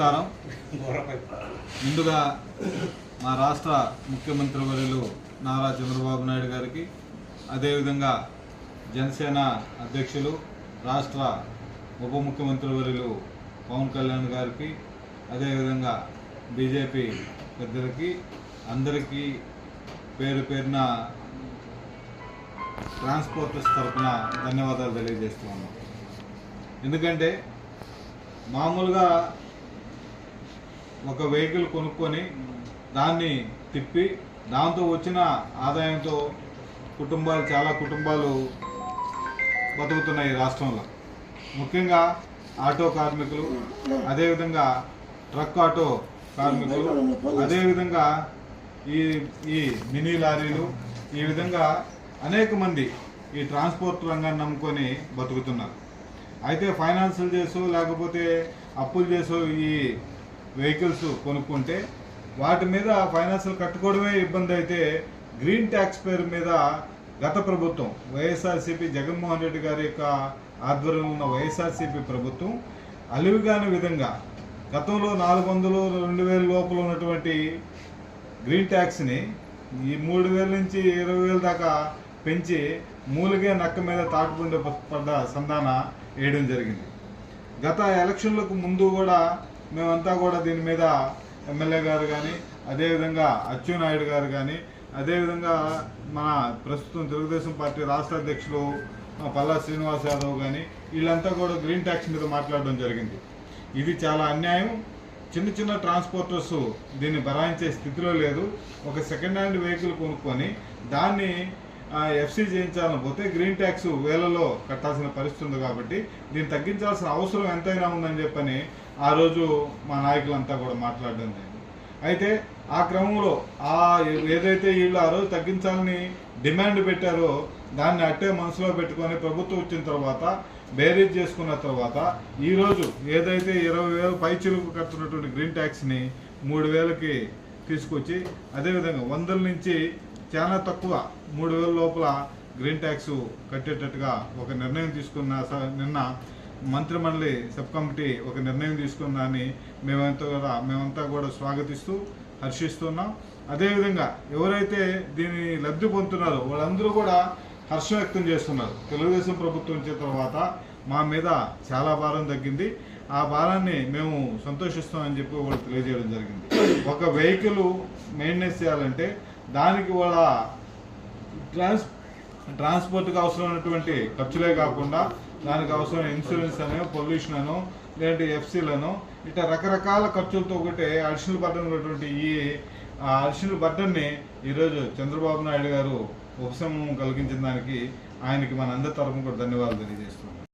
నమస్కారం. ముందుగా మా రాష్ట్ర ముఖ్యమంత్రి వర్యులు నారా చంద్రబాబు నాయుడు గారికి అదేవిధంగా జనసేన అధ్యక్షులు రాష్ట్ర ఉప ముఖ్యమంత్రి వర్యులు పవన్ కళ్యాణ్ గారికి అదేవిధంగా బీజేపీ పెద్దలకి అందరికీ పేరు పేరున ట్రాన్స్పోర్టర్స్ తరఫున ధన్యవాదాలు తెలియజేస్తున్నాను. ఎందుకంటే మామూలుగా ఒక వెహికల్ కొనుక్కొని దాన్ని తిప్పి దాంతో వచ్చిన ఆదాయంతో కుటుంబాలు చాలా కుటుంబాలు బతుకుతున్నాయి ఈ రాష్ట్రంలో. ముఖ్యంగా ఆటో కార్మికులు అదేవిధంగా ట్రక్ ఆటో కార్మికులు అదేవిధంగా ఈ ఈ మినీ లారీలు ఈ విధంగా అనేక మంది ఈ ట్రాన్స్పోర్ట్ రంగాన్ని నమ్ముకొని బతుకుతున్నారు. అయితే ఫైనాన్షియల్ చేసో లేకపోతే అప్పులు చేసో ఈ వెహికల్స్ కొనుక్కుంటే వాటి మీద ఫైనాన్షియల్ కట్టుకోవడమే ఇబ్బంది అయితే గ్రీన్ ట్యాక్స్ పేరు మీద గత ప్రభుత్వం వైఎస్ఆర్సీపీ జగన్మోహన్ రెడ్డి గారి యొక్క ఆధ్వర్యంలో ఉన్న వైఎస్ఆర్సీపీ ప్రభుత్వం అలివిగాని విధంగా గతంలో నాలుగు వందలు రెండు వేల లోపల ఉన్నటువంటి గ్రీన్ ట్యాక్స్ని ఈ మూడు వేల నుంచి ఇరవై వేల దాకా పెంచి మూలిగే నక్క మీద తాటుకుండే పడ్డ సంధాన వేయడం జరిగింది. గత ఎలక్షన్లకు ముందు కూడా మేమంతా కూడా దీని మీద ఎమ్మెల్యే గారు కానీ అదేవిధంగా అచ్చెన్నాయుడు గారు కానీ అదేవిధంగా మన ప్రస్తుతం తెలుగుదేశం పార్టీ రాష్ట్ర అధ్యక్షులు పల్లా శ్రీనివాస్ యాదవ్ కానీ వీళ్ళంతా కూడా గ్రీన్ ట్యాక్స్ మీద మాట్లాడడం జరిగింది. ఇది చాలా అన్యాయం. చిన్న చిన్న ట్రాన్స్పోర్టర్స్ దీన్ని భరాయించే స్థితిలో లేదు. ఒక సెకండ్ హ్యాండ్ వెహికల్ కొనుక్కొని దాన్ని ఎఫ్సీ చేయించాలని పోతే గ్రీన్ ట్యాక్స్ వేలలో కట్టాల్సిన పరిస్థితి ఉంది కాబట్టి దీన్ని తగ్గించాల్సిన అవసరం ఎంతైనా ఉందని చెప్పని ఆ రోజు మా నాయకులంతా కూడా మాట్లాడడం జరిగింది. అయితే ఆ క్రమంలో ఆ ఏదైతే వీళ్ళు ఆ రోజు తగ్గించాలని డిమాండ్ పెట్టారో దాన్ని అట్టే మనసులో పెట్టుకొని ప్రభుత్వం వచ్చిన తర్వాత బేరీజ్ చేసుకున్న తర్వాత ఈరోజు ఏదైతే ఇరవై వేలు పైచిలుకు కడుతున్నటువంటి గ్రీన్ ట్యాక్స్ని మూడు వేలకి తీసుకొచ్చి అదేవిధంగా వందల నుంచి చాలా తక్కువ మూడు వేల లోపల గ్రీన్ ట్యాక్స్ కట్టేటట్టుగా ఒక నిర్ణయం తీసుకున్న స- నిన్న మంత్రిమండలి సబ్ కమిటీ ఒక నిర్ణయం తీసుకున్నారని మేమంతా కూడా మేమంతా కూడా స్వాగతిస్తూ హర్షిస్తున్నాం. అదేవిధంగా ఎవరైతే దీని లబ్ధి పొందుతున్నారో వాళ్ళందరూ కూడా హర్షం వ్యక్తం చేస్తున్నారు. తెలుగుదేశం ప్రభుత్వం వచ్చిన తర్వాత మా మీద చాలా భారం తగ్గింది. ఆ భారాన్ని మేము సంతోషిస్తామని చెప్పి వాళ్ళు తెలియజేయడం జరిగింది. ఒక వెహికల్ మెయింటెనెన్స్ చేయాలంటే దానికి వాళ్ళ ట్రాన్స్ ట్రాన్స్పోర్ట్కి అవసరమైనటువంటి ఖర్చులే కాకుండా దానికి అవసరం ఇన్సూరెన్స్ అనో పొల్యూషన్ అనో లేదంటే ఎఫ్సీలను ఇట్లా రకరకాల ఖర్చులతో ఒకటే అడిషనల్ బర్డన్ ఉన్నటువంటి ఈ అడిషనల్ బర్డన్ని ఈరోజు చంద్రబాబు నాయుడు గారు ఉపశమనం కలిగించిన దానికి ఆయనకి మన అందరి తరఫున కూడా ధన్యవాదాలు తెలియజేస్తున్నాం.